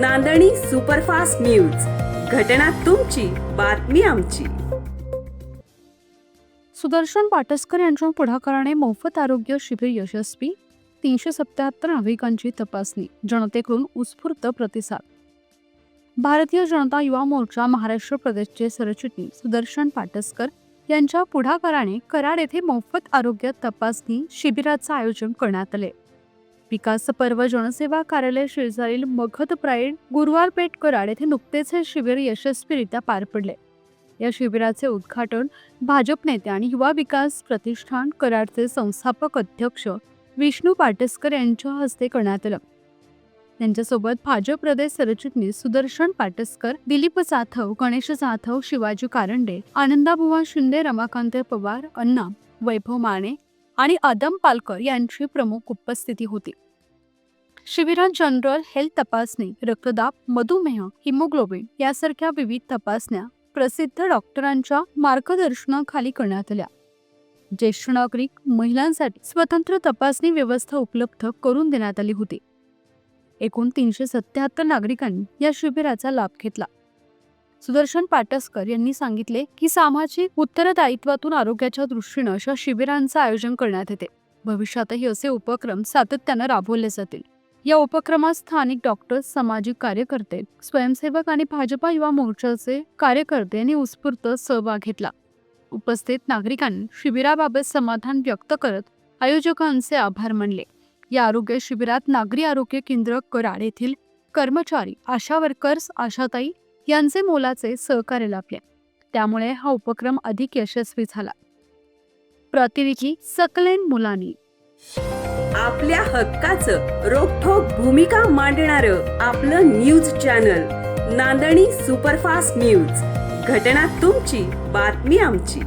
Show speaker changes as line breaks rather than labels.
नांदणी superfast news. घटना तुमची बातमी आमची.
सुदर्शन पाटसकर यांच्या पुढाकाराने मोफत आरोग्य शिबिर यशस्वी तीनशे सत्याहत्तर नागरिकांची तपासणी जनतेकडून उत्स्फूर्त प्रतिसाद. भारतीय जनता युवा मोर्चा महाराष्ट्र प्रदेशचे सरचिटणीस सुदर्शन पाटसकर यांच्या पुढाकाराने कराड येथे मोफत आरोग्य तपासणी शिबिराचं आयोजन करण्यात आले. विकास पर्व जनसेवा कार्यालय शेजारील मगध प्राईड गुरुवारपेठ कराड येथे नुकतेच हे शिबिर यशस्वीरित्या पार पडले. या शिबिराचे उद्घाटन भाजप नेते आणि युवा विकास प्रतिष्ठान कराडचे संस्थापक अध्यक्ष विष्णू पाटसकर यांच्या हस्ते करण्यात आलं. त्यांच्यासोबत भाजप प्रदेश सरचिटणीस सुदर्शन पाटसकर दिलीप जाधव गणेश जाधव शिवाजी कारंडे आनंदाबुवा शिंदे रमाकांत पवार अण्णा वैभव माने आणि आदम पालकर यांची प्रमुख उपस्थिती होती. शिबिरात जनरल हेल्थ तपासणी रक्तदाब मधुमेह हिमोग्लोबिन यासारख्या विविध तपासण्या प्रसिद्ध डॉक्टरांच्या मार्गदर्शनाखाली करण्यात आल्या. ज्येष्ठ नागरिक महिलांसाठी स्वतंत्र तपासणी व्यवस्था उपलब्ध करून देण्यात आली होती. एकूण तीनशे सत्याहत्तर नागरिकांनी या शिबिराचा लाभ घेतला. सुदर्शन पाटसकर यांनी सांगितले की सामाजिक उत्तरदायित्वातून आरोग्याच्या दृष्टीनं अशा शिबिरांचं आयोजन करण्यात येते. भविष्यातही असे उपक्रम सातत्यानं राबवले जातील. या उपक्रमात स्थानिक डॉक्टर्स सामाजिक कार्यकर्ते स्वयंसेवक आणि भाजपा युवा मोर्चाचे कार्यकर्ते यांनी उत्स्फूर्त सहभाग घेतला. उपस्थित नागरिकांनी शिबिराबाबत समाधान व्यक्त करत आयोजकांचे आभार मानले. या आरोग्य शिबिरात नागरी आरोग्य केंद्र कराड येथील कर्मचारी आशा वर्कर्स आशाताई यांचे मोलाचे सहकार्य लाभले. त्यामुळे हा उपक्रम अधिक यशस्वी झाला. प्रतिनिधी सकलेन मुलानी.
आपल्या हक्काचं रोखोक भूमिका मांडणार आपलं news channel Nandani superfast news. घटना तुमची बातमी आमची.